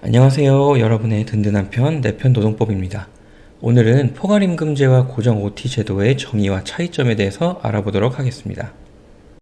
안녕하세요. 여러분의 든든한 편, 내편 노동법입니다. 오늘은 포괄임금제와 고정 OT 제도의 정의와 차이점에 대해서 알아보도록 하겠습니다.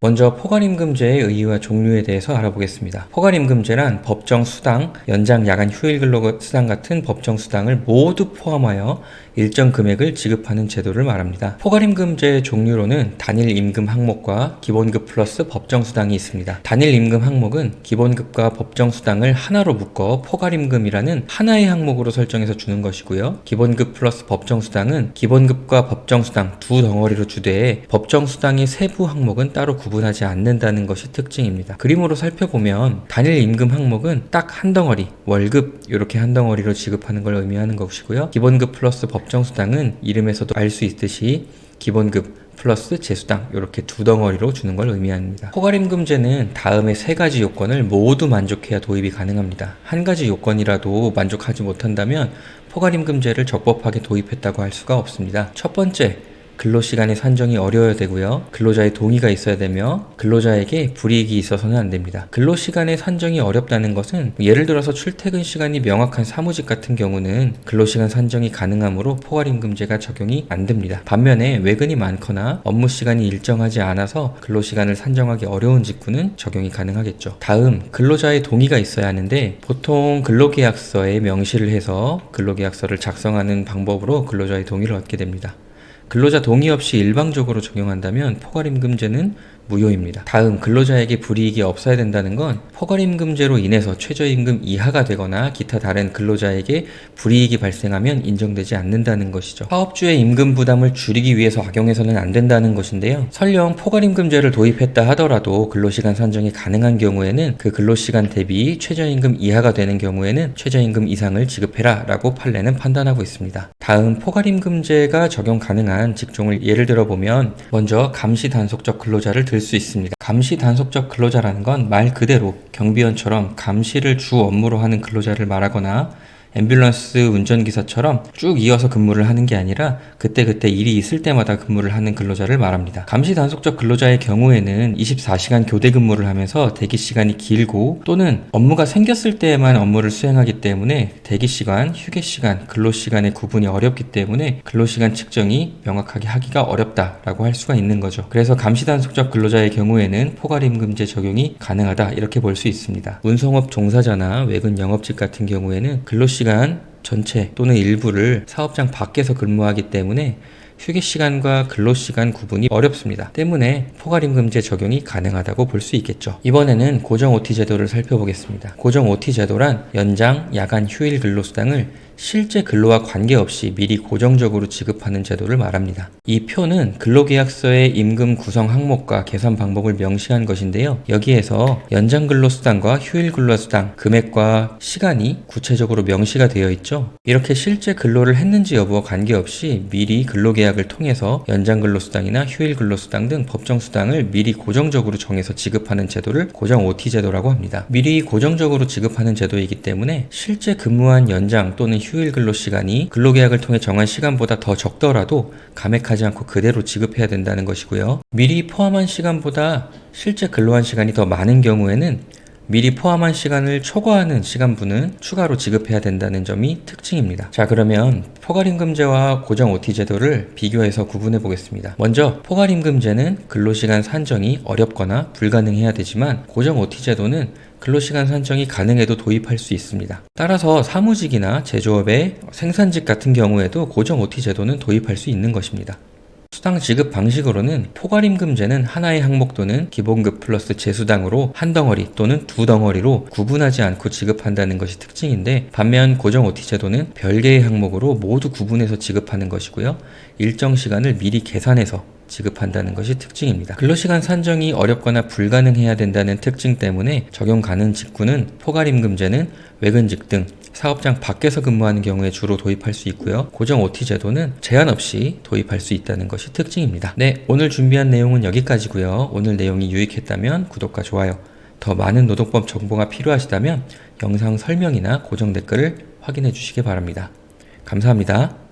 먼저 포괄임금제의 의의와 종류에 대해서 알아보겠습니다. 포괄임금제란 법정 수당, 연장 야간 휴일 근로 수당 같은 법정 수당을 모두 포함하여 일정 금액을 지급하는 제도를 말합니다. 포괄임금제의 종류로는 단일 임금 항목과 기본급 플러스 법정 수당이 있습니다. 단일 임금 항목은 기본급과 법정 수당을 하나로 묶어 포괄임금이라는 하나의 항목으로 설정해서 주는 것이고요. 기본급 플러스 법정 수당은 기본급과 법정 수당 두 덩어리로 주되 법정 수당의 세부 항목은 따로 구분 하지 않는다는 것이 특징입니다. 그림으로 살펴보면 단일 임금 항목은 딱 한 덩어리, 월급 이렇게 한 덩어리로 지급하는 걸 의미하는 것이고요. 기본급 플러스 법정 수당은 이름에서도 알 수 있듯이 기본급 플러스 재수당 이렇게 두 덩어리로 주는 걸 의미합니다. 포괄임금제는 다음의 세 가지 요건을 모두 만족해야 도입이 가능합니다. 한 가지 요건이라도 만족하지 못한다면 포괄임금제를 적법하게 도입했다고 할 수가 없습니다. 첫 번째, 근로시간의 산정이 어려워야 되고요. 근로자의 동의가 있어야 되며 근로자에게 불이익이 있어서는 안 됩니다. 근로시간의 산정이 어렵다는 것은 예를 들어서 출퇴근 시간이 명확한 사무직 같은 경우는 근로시간 산정이 가능하므로 포괄임금제가 적용이 안 됩니다. 반면에 외근이 많거나 업무 시간이 일정하지 않아서 근로시간을 산정하기 어려운 직군은 적용이 가능하겠죠. 다음 근로자의 동의가 있어야 하는데 보통 근로계약서에 명시를 해서 근로계약서를 작성하는 방법으로 근로자의 동의를 얻게 됩니다. 근로자 동의 없이 일방적으로 적용한다면 포괄임금제는 무효입니다. 다음 근로자에게 불이익이 없어야 된다는 건 포괄임금제로 인해서 최저임금 이하가 되거나 기타 다른 근로자에게 불이익이 발생하면 인정되지 않는다는 것이죠. 사업주의 임금 부담을 줄이기 위해서 악용해서는 안 된다는 것인데요. 설령 포괄임금제를 도입했다 하더라도 근로시간 산정이 가능한 경우에는 그 근로시간 대비 최저임금 이하가 되는 경우에는 최저임금 이상을 지급해라 라고 판례는 판단하고 있습니다. 다음 포괄임금제가 적용 가능한 직종을 예를 들어 보면 먼저 감시 단속적 근로자를 들수 있습니다. 감시 단속적 근로자라는 건 말 그대로 경비원처럼 감시를 주 업무로 하는 근로자를 말하거나 앰뷸런스 운전기사처럼 쭉 이어서 근무를 하는 게 아니라 그때그때 일이 있을 때마다 근무를 하는 근로자를 말합니다. 감시 단속적 근로자의 경우에는 24시간 교대 근무를 하면서 대기 시간이 길고 또는 업무가 생겼을 때에만 업무를 수행하기 때문에 대기 시간, 휴게 시간, 근로 시간의 구분이 어렵기 때문에 근로 시간 측정이 명확하게 하기가 어렵다라고 할 수가 있는 거죠. 그래서 감시 단속적 근로자의 경우에는 포괄임금제 적용이 가능하다 이렇게 볼 수 있습니다. 운송업 종사자나 외근 영업직 같은 경우에는 근로 시간 전체 또는 일부를 사업장 밖에서 근무하기 때문에 휴게 시간과 근로 시간 구분이 어렵습니다. 때문에 포괄임 금제 적용이 가능하다고 볼 수 있겠죠. 이번에는 고정 OT 제도를 살펴보겠습니다. 고정 OT 제도란 연장, 야간, 휴일 근로 수당을 실제 근로와 관계없이 미리 고정적으로 지급하는 제도를 말합니다. 이 표는 근로계약서의 임금 구성 항목과 계산 방법을 명시한 것인데요. 여기에서 연장 근로수당과 휴일 근로수당 금액과 시간이 구체적으로 명시가 되어 있죠. 이렇게 실제 근로를 했는지 여부와 관계없이 미리 근로계약을 통해서 연장 근로수당이나 휴일 근로수당 등 법정 수당을 미리 고정적으로 정해서 지급하는 제도를 고정 OT 제도라고 합니다. 미리 고정적으로 지급하는 제도이기 때문에 실제 근무한 연장 또는 휴일 근로 시간이 근로계약을 통해 정한 시간보다 더 적더라도 감액하지 않고 그대로 지급해야 된다는 것이고요. 미리 포함한 시간보다 실제 근로한 시간이 더 많은 경우에는 미리 포함한 시간을 초과하는 시간분은 추가로 지급해야 된다는 점이 특징입니다. 자, 그러면 포괄임금제와 고정 OT 제도를 비교해서 구분해 보겠습니다. 먼저 포괄임금제는 근로시간 산정이 어렵거나 불가능해야 되지만 고정 OT 제도는 근로시간 산정이 가능해도 도입할 수 있습니다. 따라서 사무직이나 제조업의 생산직 같은 경우에도 고정 OT 제도는 도입할 수 있는 것입니다. 수당 지급 방식으로는 포괄임금제는 하나의 항목 또는 기본급 플러스 재수당으로 한 덩어리 또는 두 덩어리로 구분하지 않고 지급한다는 것이 특징인데 반면 고정 OT 제도는 별개의 항목으로 모두 구분해서 지급하는 것이고요. 일정 시간을 미리 계산해서 지급한다는 것이 특징입니다. 근로시간 산정이 어렵거나 불가능해야 된다는 특징 때문에 적용 가능 직군은 포괄임금제는 외근직 등 사업장 밖에서 근무하는 경우에 주로 도입할 수 있고요. 고정 OT 제도는 제한 없이 도입할 수 있다는 것이 특징입니다. 네, 오늘 준비한 내용은 여기까지고요. 오늘 내용이 유익했다면 구독과 좋아요, 더 많은 노동법 정보가 필요하시다면 영상 설명이나 고정 댓글을 확인해 주시기 바랍니다. 감사합니다.